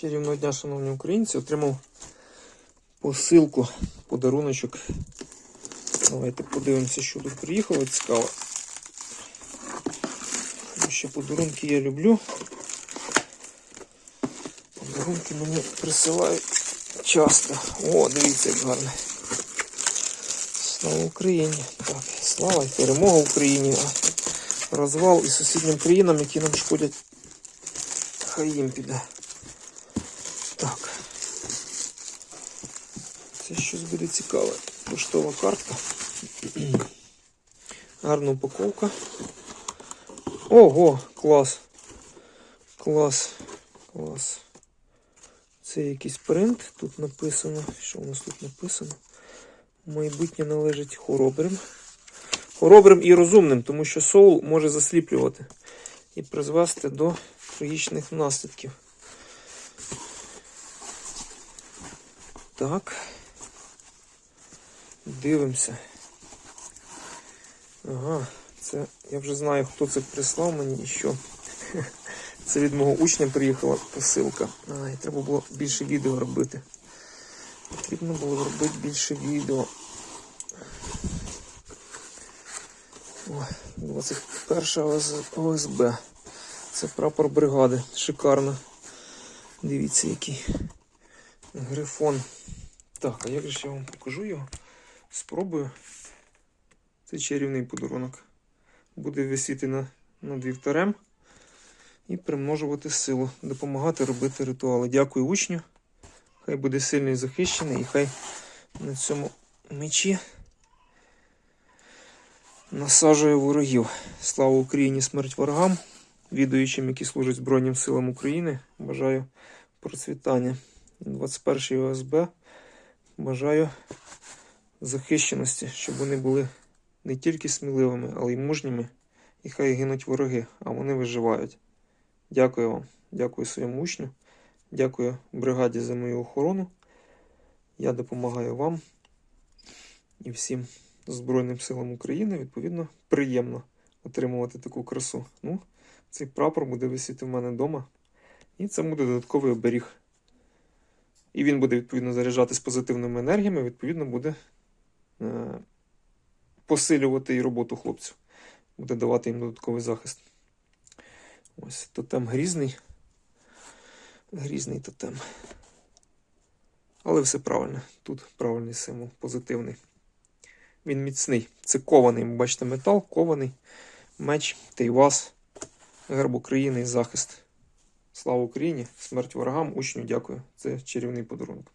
Чарівного дня, шановні українці, отримав посилку, подаруночок. Давайте подивимося, що тут приїхало. Цікаво. Тому що подарунки я люблю. Подарунки мені присилають часто. О, дивіться, як гарно. Слава Україні! Так, слава і перемога Україні. Розвал і сусіднім країнам, які нам шкодять. Хай їм піде. Це щось буде цікаве. Поштова картка. Гарна упаковка. Ого, клас. Клас. Клас. Це якийсь принт. Тут написано. Що у нас тут написано? Майбутнє належить хоробрим. Хоробрим і розумним, тому що соул може засліплювати і призвести до трагічних наслідків. Так. Дивимося. Ага, це я вже знаю, хто це прислав мені і що. Це від мого учня приїхала посилка. Ай, треба було більше відео робити. Потрібно було робити більше відео. Ой, 21 ОС- ОСБ. Це прапор бригади. Шикарно. Дивіться, який грифон. Так, а як же я вам покажу його? Спробую. Це чарівний подарунок. Буде висіти на, над вівтарем і примножувати силу, допомагати робити ритуали. Дякую учню. Хай буде сильний захищений, і хай на цьому мечі насаджує ворогів. Слава Україні, смерть ворогам. Відуючим, які служать Збройним силам України, бажаю процвітання. 21 ОСБ. Бажаю захищеності, щоб вони були не тільки сміливими, але й мужніми. І хай гинуть вороги, а вони виживають. Дякую вам, дякую своєму учню, дякую бригаді за мою охорону. Я допомагаю вам і всім Збройним силам України. Відповідно, приємно отримувати таку красу. Ну, цей прапор буде висіти в мене вдома, і це буде додатковий оберіг. І він буде відповідно заряджатись позитивними енергіями, відповідно, буде посилювати і роботу хлопців, буде давати їм додатковий захист. Ось тотем грізний. Грізний тотем. Але все правильно. Тут правильний символ, позитивний. Він міцний. Це кований, бачите, метал, кований, меч, тейвас, герб України захист. Слава Україні! Смерть ворогам, учню, дякую. Це чарівний подарунок.